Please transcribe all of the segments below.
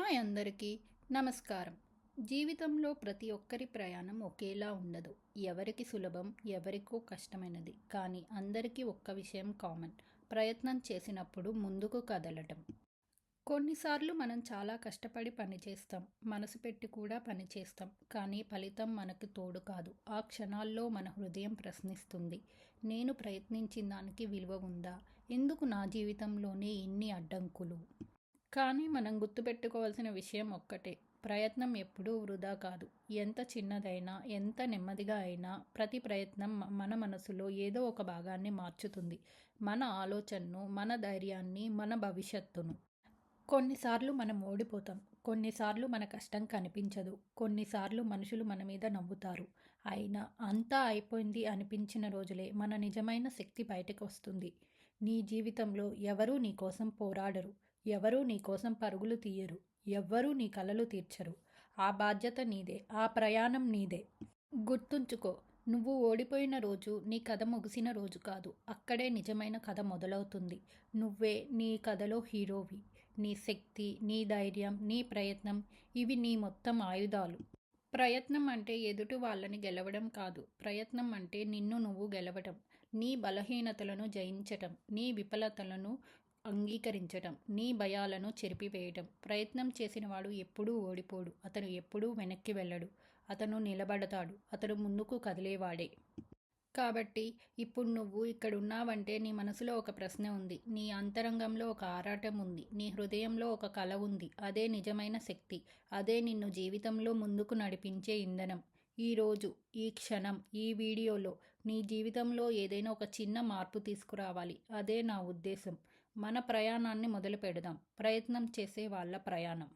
Hi అందరికీ. నమస్కారం. జీవితంలో ప్రతి ఒక్కరి ప్రయాణం ఒకేలా ఉండదు. ఎవరికి సులభం ఎవరికో కష్టమైనది. కానీ అందరికీ ఒక్క విషయం కామన్. ప్రయత్నం చేసినప్పుడు ముందుకు కదలటం. కొన్నిసార్లు మనం చాలా కష్టపడి పనిచేస్తాం మనసు పెట్టి కూడా పనిచేస్తాం కానీ ఫలితం మనకు తోడు కాదు. ఆ క్షణాల్లో మన హృదయం ప్రశ్నిస్తుంది. నేను ప్రయత్నించిన దానికి విలువ ఉందా? ఎందుకు నా జీవితంలోనే ఇన్ని అడ్డంకులు? కానీ మనం గుర్తుపెట్టుకోవాల్సిన విషయం ఒక్కటే. ప్రయత్నం ఎప్పుడూ వృధా కాదు. ఎంత చిన్నదైనా ఎంత నెమ్మదిగా అయినా ప్రతి ప్రయత్నం మన మనసులో ఏదో ఒక భాగాన్ని మార్చుతుంది. మన ఆలోచనను మన ధైర్యాన్ని మన భవిష్యత్తును. కొన్నిసార్లు మనం ఓడిపోతాం. కొన్నిసార్లు మన కష్టం కనిపించదు. కొన్నిసార్లు మనుషులు మన మీద నవ్వుతారు. అయినా అంతా అయిపోయింది అనిపించిన రోజులే మన నిజమైన శక్తి బయటకు వస్తుంది. నీ జీవితంలో ఎవరూ నీ కోసం పోరాడరు. ఎవరూ నీ కోసం పరుగులు తీయరు. ఎవ్వరూ నీ కలలు తీర్చరు. ఆ బాధ్యత నీదే. ఆ ప్రయాణం నీదే. గుర్తుంచుకో నువ్వు ఓడిపోయిన రోజు నీ కథ ముగిసిన రోజు కాదు. అక్కడే నిజమైన కథ మొదలవుతుంది. నువ్వే నీ కథలో హీరోవి. నీ శక్తి నీ ధైర్యం నీ ప్రయత్నం ఇవి నీ మొత్తం ఆయుధాలు. ప్రయత్నం అంటే ఎదుటి వాళ్ళని గెలవడం కాదు. ప్రయత్నం అంటే నిన్ను నువ్వు గెలవడం నీ బలహీనతలను జయించటం. నీ విఫలతలను అంగీకరించటం నీ భయాలను చెరిపివేయటం. ప్రయత్నం చేసినవాడు ఎప్పుడూ ఓడిపోడు అతను ఎప్పుడూ వెనక్కి వెళ్ళడు అతను నిలబడతాడు అతను ముందుకు కదిలేవాడే. కాబట్టి ఇప్పుడు నువ్వు ఇక్కడ ఉన్నావంటే నీ మనసులో ఒక ప్రశ్న ఉంది నీ అంతరంగంలో ఒక ఆరాటం ఉంది నీ హృదయంలో ఒక కల ఉంది అదే నిజమైన శక్తి అదే నిన్ను జీవితంలో ముందుకు నడిపించే ఇంధనం. ఈరోజు ఈ క్షణం ఈ వీడియోలో నీ జీవితంలో ఏదైనా ఒక చిన్న మార్పు తీసుకురావాలి అదే నా ఉద్దేశం. మన ప్రయాణాన్ని మొదలు పెడదాం. ప్రయత్నం చేసే వాళ్ళ ప్రయాణం.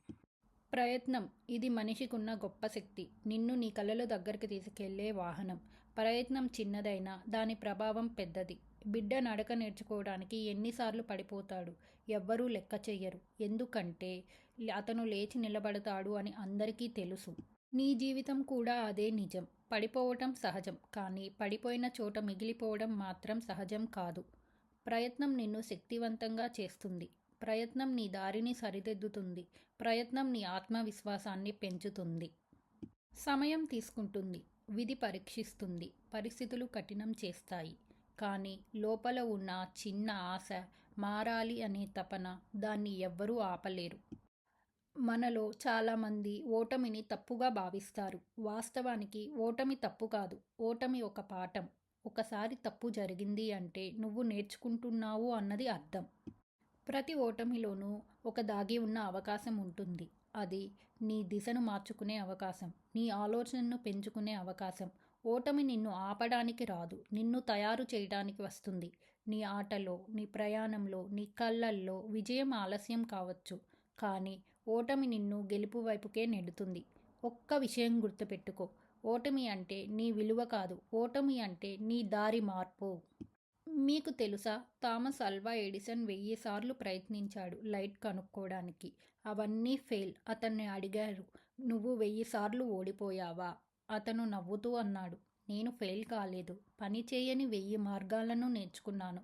ప్రయత్నం. ఇది మనిషికున్న గొప్ప శక్తి. నిన్ను నీ కళలు దగ్గరికి తీసుకెళ్ళే వాహనం. ప్రయత్నం చిన్నదైనా దాని ప్రభావం పెద్దది. బిడ్డ నడక నేర్చుకోవడానికి ఎన్నిసార్లు పడిపోతాడు. ఎవ్వరూ లెక్క చెయ్యరు. ఎందుకంటే అతను లేచి నిలబడతాడు అని అందరికీ తెలుసు. నీ జీవితం కూడా అదే నిజం. పడిపోవటం సహజం. కానీ పడిపోయిన చోట మిగిలిపోవడం మాత్రం సహజం కాదు. ప్రయత్నం నిన్ను శక్తివంతంగా చేస్తుంది. ప్రయత్నం నీ దారిని సరిదిద్దుతుంది. ప్రయత్నం నీ ఆత్మవిశ్వాసాన్ని పెంచుతుంది. సమయం తీసుకుంటుంది. విధి పరీక్షిస్తుంది. పరిస్థితులు కఠినం చేస్తాయి. కానీ లోపల ఉన్న చిన్న ఆశ మారాలి అనే తపన దాన్ని ఎవ్వరూ ఆపలేరు. మనలో చాలామంది ఓటమిని తప్పుగా భావిస్తారు. వాస్తవానికి ఓటమి తప్పు కాదు. ఓటమి ఒక పాఠం. ఒకసారి తప్పు జరిగింది అంటే నువ్వు నేర్చుకుంటున్నావు అన్నది అర్థం. ప్రతి ఓటమిలోనూ ఒక దాగి ఉన్న అవకాశం ఉంటుంది. అది నీ దిశను మార్చుకునే అవకాశం నీ ఆలోచనను పెంచుకునే అవకాశం. ఓటమి నిన్ను ఆపడానికి రాదు నిన్ను తయారు చేయడానికి వస్తుంది. నీ ఆటలో నీ ప్రయాణంలో నీ కళ్ళల్లో విజయం ఆలస్యం కావచ్చు. కానీ ఓటమి నిన్ను గెలుపు వైపుకే నెడుతుంది. ఒక్క విషయం గుర్తుపెట్టుకో. ఓటమి అంటే నీ విలువ కాదు. ఓటమి అంటే నీ దారి మార్పు. మీకు తెలుసా థామస్ అల్వా ఎడిసన్ వెయ్యి సార్లు ప్రయత్నించాడు లైట్ కనుక్కోవడానికి. అవన్నీ ఫెయిల్. అతన్ని అడిగారు నువ్వు వెయ్యి సార్లు ఓడిపోయావా? అతను నవ్వుతూ అన్నాడు నేను ఫెయిల్ కాలేదు. పని చేయని వెయ్యి మార్గాలను నేర్చుకున్నాను.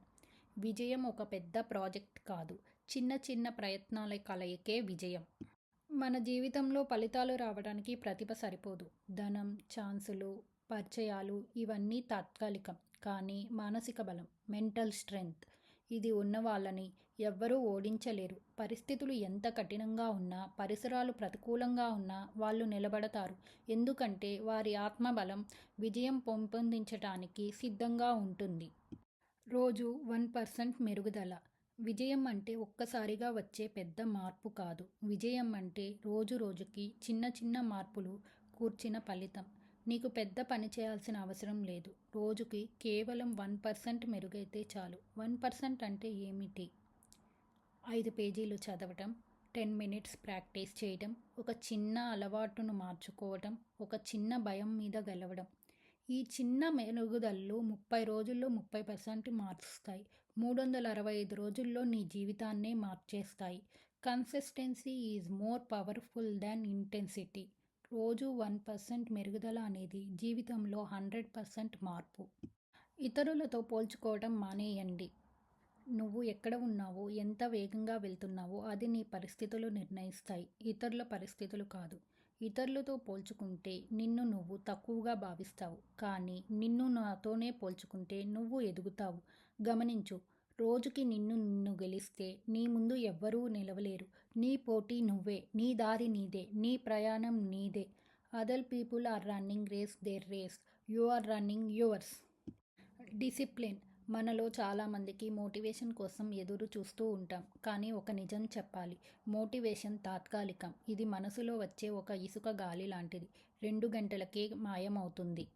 విజయం ఒక పెద్ద ప్రాజెక్ట్ కాదు. చిన్న చిన్న ప్రయత్నాల కలయికే విజయం. మన జీవితంలో ఫలితాలు రావడానికి ప్రతిభ సరిపోదు. ధనం ఛాన్సులు పరిచయాలు ఇవన్నీ తాత్కాలికం కానీ మానసిక బలం మెంటల్ స్ట్రెంగ్త్ ఇది ఉన్న వాళ్ళని ఎవ్వరూ ఓడించలేరు. పరిస్థితులు ఎంత కఠినంగా ఉన్నా పరిసరాలు ప్రతికూలంగా ఉన్నా వాళ్ళు నిలబడతారు. ఎందుకంటే వారి ఆత్మబలం విజయం పెంపొందించటానికి సిద్ధంగా ఉంటుంది. రోజు వన్ పర్సెంట్ మెరుగుదల విజయం అంటే ఒక్కసారిగా వచ్చే పెద్ద మార్పు కాదు. విజయం అంటే రోజు రోజుకి చిన్న చిన్న మార్పులు కూర్చిన ఫలితం. నీకు పెద్ద పని చేయాల్సిన అవసరం లేదు. రోజుకి కేవలం వన్ పర్సెంట్ మెరుగైతే చాలు. వన్ పర్సెంట్ అంటే ఏమిటి? ఐదు పేజీలు చదవటం టెన్ మినిట్స్ ప్రాక్టీస్ చేయడం ఒక చిన్న అలవాటును మార్చుకోవటం ఒక చిన్న భయం మీద గెలవడం. ఈ చిన్న మెరుగుదలలు ముప్పై రోజుల్లో ముప్పై పర్సెంట్ మార్చుస్తాయి. మూడు వందల అరవై ఐదు రోజుల్లో నీ జీవితాన్నే మార్చేస్తాయి. Consistency is more powerful than intensity. రోజు వన్ పర్సెంట్ మెరుగుదల అనేది జీవితంలో హండ్రెడ్ పర్సెంట్ మార్పు. ఇతరులతో పోల్చుకోవడం మానేయండి. నువ్వు ఎక్కడ ఉన్నావో ఎంత వేగంగా వెళ్తున్నావో అది నీ పరిస్థితులు నిర్ణయిస్తాయి. ఇతరుల పరిస్థితులు కాదు. ఇతరులతో పోల్చుకుంటే నిన్ను నువ్వు తక్కువగా భావిస్తావు. కానీ నిన్ను నాతోనే పోల్చుకుంటే నువ్వు ఎదుగుతావు. గమనించు. రోజుకి నిన్ను నిన్ను గెలిస్తే నీ ముందు ఎవ్వరూ నిలవలేరు. నీ పోటీ నువ్వే. నీ దారి నీదే. నీ ప్రయాణం నీదే. Other people are running race their race you are running yours discipline మనలో చాలామందికి మోటివేషన్ కోసం ఎదురు చూస్తూ ఉంటాం. కానీ ఒక నిజం చెప్పాలి. మోటివేషన్ తాత్కాలికం. ఇది మనసులో వచ్చే ఒక ఇసుక గాలి లాంటిది. రెండు గంటలకే మాయమవుతుంది.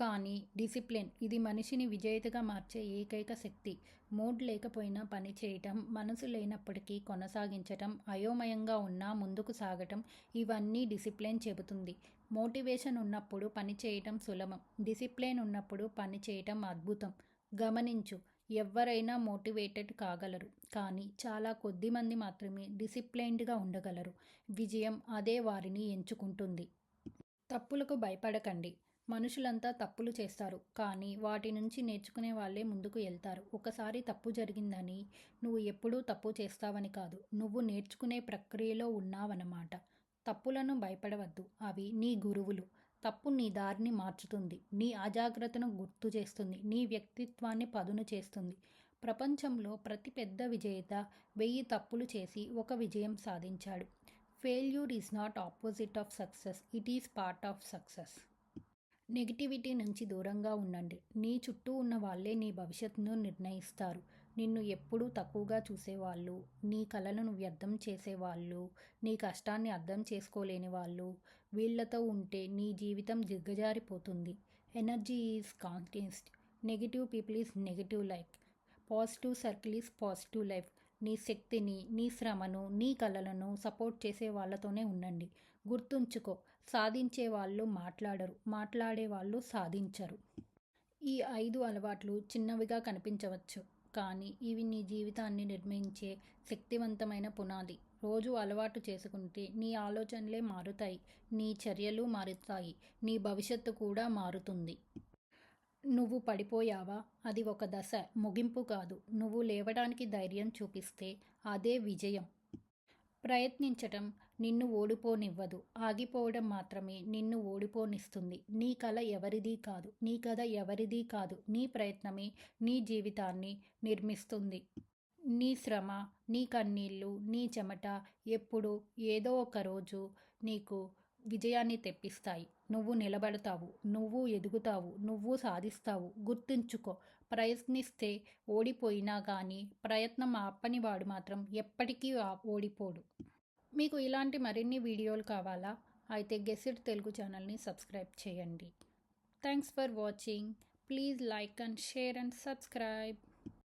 కానీ డిసిప్లిన్ ఇది మనిషిని విజేతగా మార్చే ఏకైక శక్తి. మూడ్ లేకపోయినా పని చేయటం మనసు లేనప్పటికీ కొనసాగించటం అయోమయంగా ఉన్నా ముందుకు సాగటం ఇవన్నీ డిసిప్లిన్ చెబుతుంది. మోటివేషన్ ఉన్నప్పుడు పని చేయటం సులభం. డిసిప్లిన్ ఉన్నప్పుడు పని చేయటం అద్భుతం. గమనించు ఎవరైనా మోటివేటెడ్ కాగలరు. కానీ చాలా కొద్ది మంది మాత్రమే డిసిప్లైన్డ్గా ఉండగలరు. విజయం అదే వారిని ఎంచుకుంటుంది. తప్పులకు భయపడకండి. మనుషులంతా తప్పులు చేస్తారు. కానీ వాటి నుంచి నేర్చుకునే వాళ్ళే ముందుకు వెళ్తారు. ఒకసారి తప్పు జరిగిందని నువ్వు ఎప్పుడూ తప్పు చేస్తావని కాదు. నువ్వు నేర్చుకునే ప్రక్రియలో ఉన్నావన్నమాట. తప్పులను భయపడవద్దు. అవి నీ గురువులు. తప్పు నీ దారిని మార్చుతుంది. నీ అజాగ్రత్తను గుర్తు చేస్తుంది. నీ వ్యక్తిత్వాన్ని పదును చేస్తుంది. ప్రపంచంలో ప్రతి పెద్ద విజేత వెయ్యి తప్పులు చేసి ఒక విజయం సాధించాడు. Failure is not opposite of success it is part of success negativity నుంచి దూరంగా ఉండండి. నీ చుట్టూ ఉన్న వాళ్ళే నీ భవిష్యత్తును నిర్ణయిస్తారు. నిన్ను ఎప్పుడూ తక్కువగా చూసేవాళ్ళు నీ కళలను వ్యర్థం చేసేవాళ్ళు నీ కష్టాన్ని అర్థం చేసుకోలేని వాళ్ళు వీళ్ళతో ఉంటే నీ జీవితం దిగ్గజారిపోతుంది. Energy is constant negative people is negative life. Positive circle is positive life. నీ శక్తిని నీ శ్రమను నీ కళలను సపోర్ట్ చేసే వాళ్ళతోనే ఉండండి. గుర్తుంచుకో సాధించే వాళ్ళు మాట్లాడరు మాట్లాడే వాళ్ళు సాధించరు. ఈ ఐదు అలవాట్లు చిన్నవిగా కనిపించవచ్చు. కానీ ఇవి నీ జీవితాన్ని నిర్మించే శక్తివంతమైన పునాది. రోజు అలవాటు చేసుకుంటే నీ ఆలోచనలే మారుతాయి నీ చర్యలు మారుతాయి నీ భవిష్యత్తు కూడా మారుతుంది. నువ్వు పడిపోయావా? అది ఒక దశ ముగింపు కాదు. నువ్వు లేవడానికి ధైర్యం చూపిస్తే అదే విజయం. ప్రయత్నించటం నిన్ను ఓడిపోనివ్వదు. ఆగిపోవడం మాత్రమే నిన్ను ఓడిపోనిస్తుంది. నీ కళ ఎవరిది కాదు. నీ కథ ఎవరిది కాదు. నీ ప్రయత్నమే నీ జీవితాన్ని నిర్మిస్తుంది. నీ శ్రమ నీ కన్నీళ్ళు నీ చెమట ఎప్పుడు ఏదో ఒక రోజు నీకు విజయాన్ని తెప్పిస్తాయి. నువ్వు నిలబడతావు. నువ్వు ఎదుగుతావు. నువ్వు సాధిస్తావు. గుర్తుంచుకో. ప్రయత్నిస్తే ఓడిపోయినా కానీ ప్రయత్నం ఆపని వాడు మాత్రం ఎప్పటికీ ఓడిపోడు. మీకు ఇలాంటి మరిన్ని వీడియోలు కావాలా? అయితే గెసిడ్ తెలుగు ఛానల్ని సబ్స్క్రైబ్ చేయండి. Thanks for watching. Please like and share and subscribe.